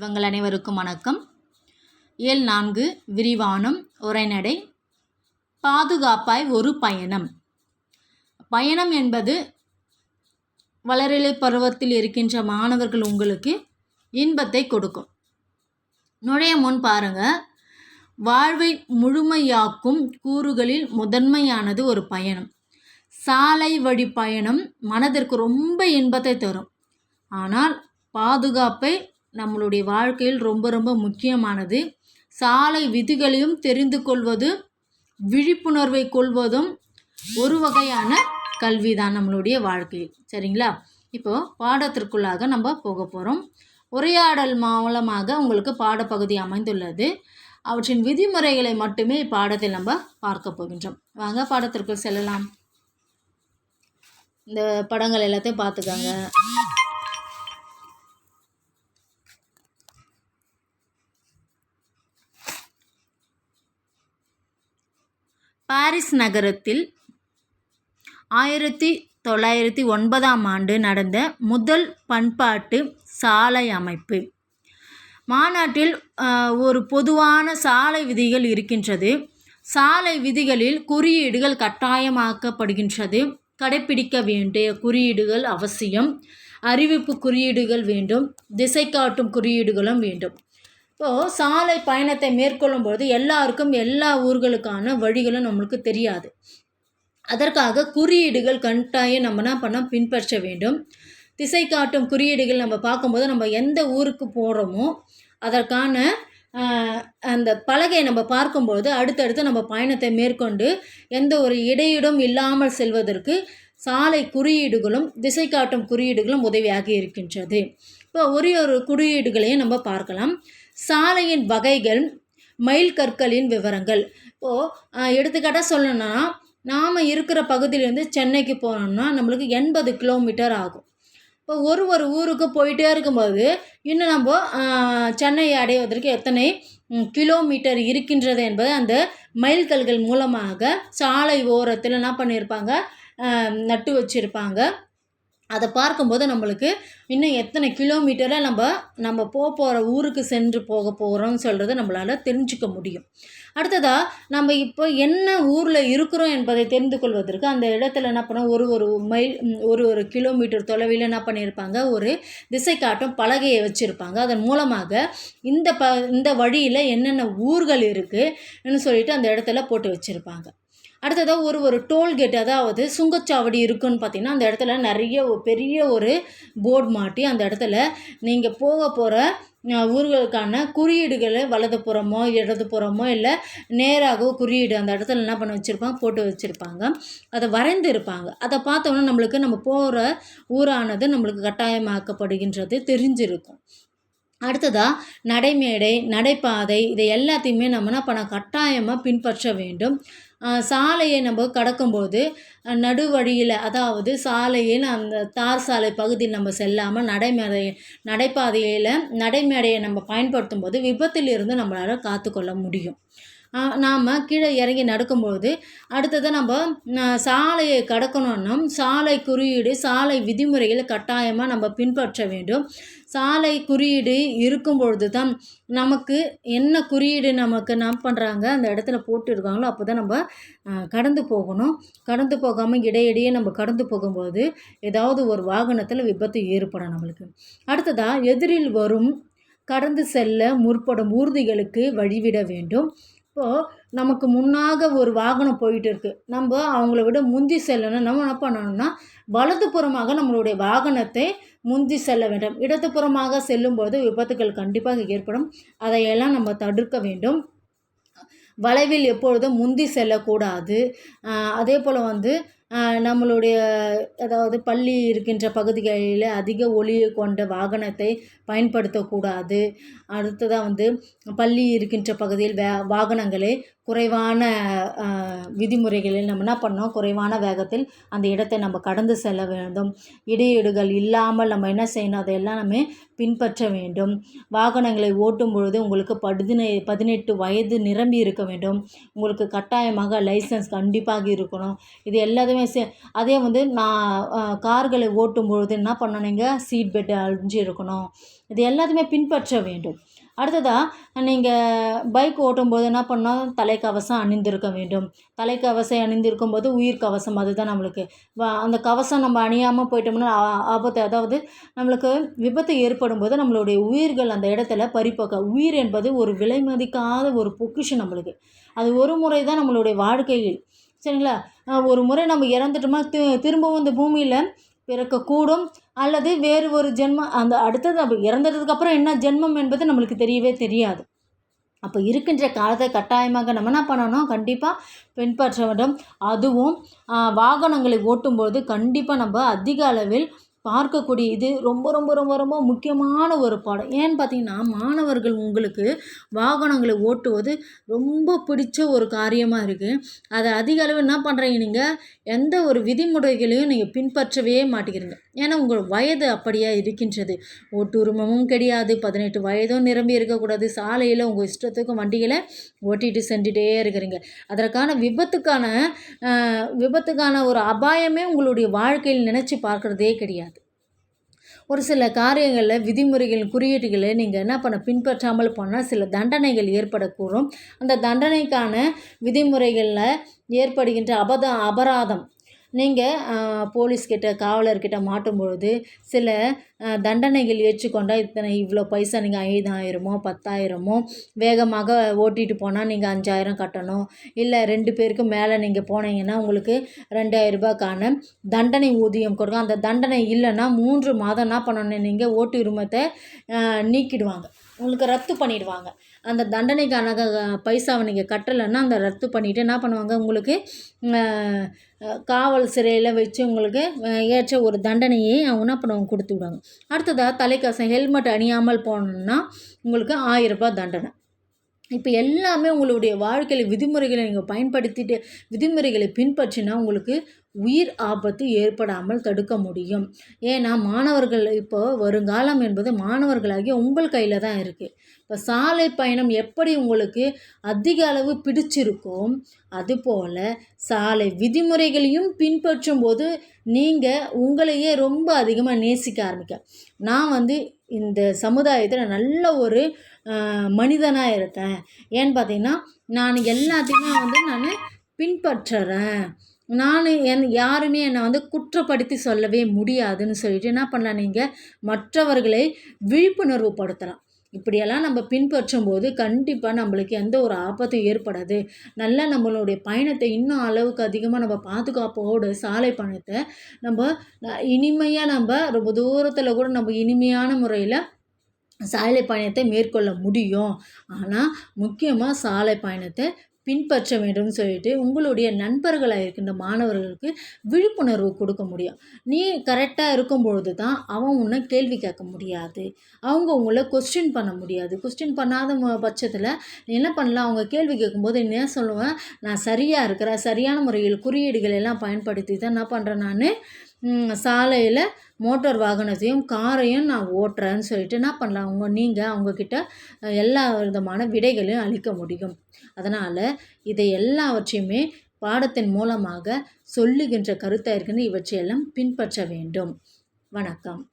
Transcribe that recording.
இவங்கள் அனைவருக்கும் வணக்கம். ஏழ் நான்கு விரிவானம் உரைநடை பாதுகாப்பாய் ஒரு பயணம். பயணம் என்பது வளரிலை பருவத்தில் இருக்கின்ற மாணவர்கள் உங்களுக்கு இன்பத்தை கொடுக்கும். நுழைய முன் பாருங்க. வாழ்வை முழுமையாக்கும் கூறுகளில் முதன்மையானது ஒரு பயணம். சாலை வழி பயணம் மனதிற்கு ரொம்ப இன்பத்தை தரும். ஆனால் பாதுகாப்பை நம்மளுடைய வாழ்க்கையில் ரொம்ப ரொம்ப முக்கியமானது. சாலை விதிகளையும் தெரிந்து கொள்வது விழிப்புணர்வை கொள்வதும் ஒரு வகையான கல்வி தான் நம்மளுடைய வாழ்க்கையில் சரிங்களா? இப்போது பாடத்திற்குள்ளாக நம்ம போக போகிறோம் உரையாடல் மூலமாக உங்களுக்கு பாடப்பகுதி அமைந்துள்ளது. அவற்றின் விதிமுறைகளை மட்டுமே பாடத்தில் நம்ம பார்க்க போகின்றோம். வாங்க பாடத்திற்குள் செல்லலாம். இந்த படங்கள் எல்லாத்தையும் பார்த்துக்கோங்க. பாரிஸ் நகரத்தில் ஆயிரத்தி தொள்ளாயிரத்தி ஒன்பதாம் ஆண்டு நடந்த முதல் பண்பாட்டு சாலை அமைப்பு. மாநாட்டில் ஒரு பொதுவான சாலை விதிகள் இருக்கின்றது. சாலை விதிகளில் குறியீடுகள் கட்டாயமாக்கப்படுகின்றது. கடைப்பிடிக்க வேண்டிய குறியீடுகள் அவசியம். அறிவிப்பு குறியீடுகள் வேண்டும். திசை காட்டும் குறியீடுகளும் வேண்டும். இப்போது சாலை பயணத்தை மேற்கொள்ளும் பொழுது எல்லாருக்கும் எல்லா ஊர்களுக்கான வழிகளும் நம்மளுக்கு தெரியாது. அதற்காக குறியீடுகள் கண்டாயம் நம்ம என்ன பண்ணால் பின்பற்ற வேண்டும். திசை காட்டும் குறியீடுகள் நம்ம பார்க்கும்போது நம்ம எந்த ஊருக்கு போகிறோமோ அதற்கான அந்த பலகையை நம்ம பார்க்கும்போது அடுத்தடுத்து நம்ம பயணத்தை மேற்கொண்டு எந்த ஒரு இடையிடும் இல்லாமல் செல்வதற்கு சாலை குறியீடுகளும் திசை காட்டும் குறியீடுகளும் உதவியாக இருக்கின்றது. இப்போ ஒரே ஒரு குறியீடுகளையும் நம்ம பார்க்கலாம். சாலையின் வகைகள் மைல் கற்களின் விவரங்கள். இப்போது எடுத்துக்காட்டாக சொல்லணும்னா நாம் இருக்கிற பகுதியிலேருந்து சென்னைக்கு போனோம்னா நம்மளுக்கு எண்பது கிலோமீட்டர் ஆகும். இப்போ ஒரு ஒரு ஊருக்கு போயிட்டே இருக்கும்போது இன்னும் நம்ம சென்னையை அடைவதற்கு எத்தனை கிலோமீட்டர் இருக்கின்றது என்பதை அந்த மைல்கல்கள் மூலமாக சாலை ஓரத்தில் என்ன பண்ணியிருப்பாங்க நட்டு வச்சுருப்பாங்க. அதை பார்க்கும்போது நம்மளுக்கு இன்னும் எத்தனை கிலோமீட்டரில் நம்ம நம்ம போக போகிற ஊருக்கு சென்று போக போகிறோம்னு சொல்கிறத நம்மளால் தெரிஞ்சுக்க முடியும். அடுத்ததாக நம்ம இப்போ என்ன ஊரில் இருக்கிறோம் என்பதை தெரிந்து கொள்வதற்கு அந்த இடத்துல என்ன பண்ணோம் ஒரு ஒரு மைல் ஒரு ஒரு கிலோமீட்டர் தொலைவில் என்ன பண்ணியிருப்பாங்க? ஒரு திசை காட்டும் பலகையை வச்சுருப்பாங்க. அதன் மூலமாக இந்த ப இந்த வழியில் என்னென்ன ஊர்கள் இருக்குதுன்னு சொல்லிட்டு அந்த இடத்துல போட்டு வச்சுருப்பாங்க. அடுத்ததாக ஒரு ஒரு டோல்கேட் அதாவது சுங்கச்சாவடி இருக்குன்னு பார்த்தீங்கன்னா அந்த இடத்துல நிறைய பெரிய ஒரு போர்டு மாட்டி அந்த இடத்துல நீங்கள் போக போகிற ஊர்களுக்கான குறியீடுகளை வலது புறமோ இடது புறமோ இல்லை நேராக குறியீடு அந்த இடத்துல என்ன பண்ண வச்சுருப்பாங்க? போட்டு வச்சுருப்பாங்க. அதை வரைந்து இருப்பாங்க. அதை பார்த்தோன்னா நம்மளுக்கு நம்ம போகிற ஊரானது நம்மளுக்கு கட்டாயமாக்கப்படுகின்றது தெரிஞ்சிருக்கும். அடுத்ததாக நடைமேடை நடைபாதை இதை எல்லாத்தையுமே நம்ம என்ன பண்ண கட்டாயமாக பின்பற்ற வேண்டும். சாலையை நம்ம கடக்கும்போது நடு வழியில் அதாவது சாலையில் அந்த தார் சாலை பகுதியில் நம்ம செல்லாமல் நடைமேடை நடைபாதையில் நடைமேடையை நம்ம பயன்படுத்தும் போது விபத்திலிருந்து நம்மளால் காத்துக்கொள்ள முடியும். நாம் கீழே இறங்கி நடக்கும்போது அடுத்தது நம்ம சாலையை கடக்கணுன்னா சாலை குறியீடு சாலை விதிமுறைகளை கட்டாயமாக நம்ம பின்பற்ற வேண்டும். சாலை குறியீடு இருக்கும் பொழுது தான் நமக்கு என்ன குறியீடு நமக்கு என்ன பண்ணுறாங்க அந்த இடத்துல போட்டுருக்காங்களோ அப்போ தான் நம்ம கடந்து போகணும். கடந்து போகாமல் இடையிடையே நம்ம கடந்து போகும்போது ஏதாவது ஒரு வாகனத்தில் விபத்து ஏற்படும் நம்மளுக்கு. அடுத்ததாக எதிரில் வரும் கடந்து செல்ல முற்படும் ஊர்திகளுக்கு வழிவிட வேண்டும். இப்போது நமக்கு முன்னாக ஒரு வாகனம் போயிட்டு இருக்குது நம்ம அவங்கள விட முந்தி செல்லணும். நம்ம என்ன பண்ணணும்னா வலதுபுறமாக நம்மளுடைய வாகனத்தை முந்தி செல்ல வேண்டும். இடதுபுறமாக செல்லும்போது விபத்துகள் கண்டிப்பாக ஏற்படும். அதையெல்லாம் நம்ம தடுக்க வேண்டும். வளைவில் எப்பொழுதும் முந்தி செல்லக்கூடாது. அதே போல் வந்து நம்மளுடைய அதாவது பள்ளி இருக்கின்ற பகுதிகளில் அதிக ஒளி கொண்ட வாகனத்தை பயன்படுத்தக்கூடாது. அடுத்ததாக வந்து பள்ளி இருக்கின்ற பகுதியில் வே வாகனங்களை குறைவான விதிமுறைகளில் நம்ம என்ன பண்ணோம்? குறைவான வேகத்தில் அந்த இடத்தை நம்ம கடந்து செல்ல வேண்டும். இடையீடுகள் இல்லாமல் நம்ம என்ன செய்யணும்? அதையெல்லாம் நம்ம பின்பற்ற வேண்டும். வாகனங்களை ஓட்டும் பொழுது உங்களுக்கு பதினை பதினெட்டு வயது நிரம்பி இருக்க வேண்டும். உங்களுக்கு கட்டாயமாக லைசன்ஸ் கண்டிப்பாக இருக்கணும். இது எல்லாத்தையுமே சே அதே வந்து நான் கார்களை ஓட்டும் பொழுது என்ன பண்ணணுங்க சீட் பெல்ட் அழிஞ்சு இருக்கணும். இது எல்லாத்தையுமே பின்பற்ற வேண்டும். அடுத்ததாக நீங்கள் பைக் ஓட்டும்போது என்ன பண்ணணும்? தலைக்கவசம் அணிந்திருக்க வேண்டும். தலைக்கவசம் அணிந்திருக்கும் போது உயிர் கவசம் அதுதான் நம்மளுக்கு. அந்த கவசம் நம்ம அணியாமல் போயிட்டோம்னா ஆபத்து அதாவது நம்மளுக்கு விபத்து ஏற்படும் போது நம்மளுடைய உயிர்கள் அந்த இடத்துல பறிப்போக்க உயிர் என்பது ஒரு விலை மதிக்காத ஒரு பொக்கிஷம் நம்மளுக்கு. அது ஒரு முறை தான் நம்மளுடைய வாழ்க்கையில் சரிங்களா? ஒரு முறை நம்ம இறந்துட்டோமா தி திரும்பவும் இந்த பூமியில் பிறக்கக்கூடும். அல்லது வேறு ஒரு ஜென்மம் அந்த அடுத்தது அப்போ இறந்ததுக்கப்புறம் என்ன ஜென்மம் என்பது நம்மளுக்கு தெரியவே தெரியாது. அப்போ இருக்கின்ற காலத்தை கட்டாயமாக நம்ம என்ன பண்ணணும்? கண்டிப்பாக பின்பற்ற வேண்டும் அதுவும் வாகனங்களை ஓட்டும்போது கண்டிப்பாக நம்ம அதிக அளவில் பார்க்கக்கூடிய இது ரொம்ப ரொம்ப ரொம்ப ரொம்ப முக்கியமான ஒரு பாடம். ஏன்னு பார்த்தீங்கன்னா மாணவர்கள் உங்களுக்கு வாகனங்களை ஓட்டுவது ரொம்ப பிடிச்ச ஒரு காரியமாக இருக்குது அதை அதிக அளவு என்ன பண்ணுறீங்க நீங்கள் எந்த ஒரு விதிமுறைகளையும் நீங்கள் பின்பற்றவே மாட்டேங்கிறீங்க. ஏன்னா உங்கள் வயது அப்படியே இருக்கின்றது. ஒட்டுரிமமும் கிடையாது. பதினெட்டு வயதும் நிரம்பி இருக்கக்கூடாது. சாலையில் உங்கள் இஷ்டத்துக்கும் வண்டிகளை ஓட்டிகிட்டு சென்றுட்டே இருக்கிறீங்க. அதற்கான விபத்துக்கான விபத்துக்கான ஒரு அபாயமே உங்களுடைய வாழ்க்கையில் நினச்சி பார்க்குறதே கிடையாது. ஒரு சில காரியங்களில் விதிமுறைகள் குறியீடுகளை நீங்கள் என்ன பண்ண பின்பற்றாமல் போனால் சில தண்டனைகள் ஏற்படக்கூடும். அந்த தண்டனைக்கான விதிமுறைகளில் ஏற்படுகின்ற அபத அபராதம் நீங்கள் போலீஸ்கிட்ட காவலர்கிட்ட மாட்டும் பொழுது சில தண்டனைகள் ஏற்றுக்கொண்டால் இத்தனை இவ்வளோ பைசா நீங்கள் ஐந்தாயிரமோ பத்தாயிரமோ வேகமாக ஓட்டிகிட்டு போனால் நீங்கள் அஞ்சாயிரம் கட்டணும். இல்லை ரெண்டு பேருக்கு மேலே நீங்கள் போனீங்கன்னா உங்களுக்கு ரெண்டாயிரம் ரூபாய்க்கான தண்டனை ஊதியம் கொடுக்கும். அந்த தண்டனை இல்லைன்னா மூன்று மாதம் என்ன பண்ணணும்? நீங்கள் ஓட்டு உரிமத்தை நீக்கிடுவாங்க. உங்களுக்கு ரத்து பண்ணிடுவாங்க. அந்த தண்டனைக்கான பைசாவை நீங்கள் கட்டலைன்னா அந்த ரத்து பண்ணிவிட்டு என்ன பண்ணுவாங்க? உங்களுக்கு காவல் சிறையில் வச்சு உங்களுக்கு ஏற்ற ஒரு தண்டனையை அவங்க என்ன பண்ணுவாங்க? கொடுத்து விடுவாங்க. அடுத்ததாக தலைக்கவசம் ஹெல்மெட் அணியாமல் போனோம்னா உங்களுக்கு ஆயிரம் ரூபாய் தண்டனை. இப்போ எல்லாமே உங்களுடைய வாழ்க்கையில் விதிமுறைகளை நீங்கள் பயன்படுத்திட்டு விதிமுறைகளை பின்பற்றினா உங்களுக்கு உயிர் ஆபத்து ஏற்படாமல் தடுக்க முடியும். ஏன்னா மாணவர்கள் இப்போ வருங்காலம் என்பது மாணவர்களாகிய உங்கள் கையில் தான் இருக்குது இப்போ சாலை பயணம் எப்படி உங்களுக்கு அதிக அளவு பிடிச்சிருக்கோ அதுபோல் சாலை விதிமுறைகளையும் பின்பற்றும் போது நீங்கள் உங்களையே ரொம்ப அதிகமாக நேசிக்க ஆரம்பிக்க. நான் வந்து இந்த சமுதாயத்தில் நல்ல ஒரு மனிதனாக இருக்கேன் ஏன்னு பார்த்தீங்கன்னா நான் எல்லாத்தையுமே வந்து நான் பின்பற்றுறேன். நான் என் யாருமே என்னை வந்து குற்றப்படுத்தி சொல்லவே முடியாதுன்னு சொல்லிட்டு என்ன பண்ணலாம் நீங்கள் மற்றவர்களை விழிப்புணர்வு படுத்தலாம். இப்படியெல்லாம் நம்ம பின்பற்றும் போது கண்டிப்பாக நம்மளுக்கு எந்த ஒரு ஆபத்தும் ஏற்படாது. நல்லா நம்மளுடைய பயணத்தை இன்னும் அளவுக்கு அதிகமாக நம்ம பாதுகாப்போடு சாலை பயணத்தை நம்ம இனிமையாக நம்ம ரொம்ப தூரத்தில் கூட நம்ம இனிமையான முறையில் சாலை பயணத்தை மேற்கொள்ள முடியும். ஆனால் முக்கியமாக சாலை பயணத்தை பின்பற்ற வேண்டும்னு சொல்லிட்டு உங்களுடைய நண்பர்களாக இருக்கின்ற மாணவர்களுக்கு விழிப்புணர்வு கொடுக்க முடியும். நீ கரெக்டாக இருக்கும் பொழுது தான் அவன் உன்னை கேள்வி கேட்க முடியாது. அவங்க உங்களை கொஸ்டின் பண்ண முடியாது. கொஸ்டின் பண்ணாத பட்சத்தில் என்ன பண்ணலாம்? அவங்க கேள்வி கேட்கும்போது என்ன சொல்லுவேன்? நான் சரியாக இருக்கிறேன். சரியான முறையில் குறியீடுகள் எல்லாம் பயன்படுத்தி தான் என்ன பண்ணுறேன் நான்? சாலையில் மோட்டார் வாகனத்தையும் காரையும் நான் ஓட்டுறேன்னு சொல்லிட்டு என்ன பண்ணலாம்? அவங்க நீங்கள் அவங்கக்கிட்ட எல்லா விதமான விடைகளையும் அளிக்க முடியும். அதனால் இதை எல்லாவற்றையுமே பாடத்தின் மூலமாக சொல்லுகின்ற கருத்தாக இருக்குன்னு இவற்றையெல்லாம் பின்பற்ற வேண்டும். வணக்கம்.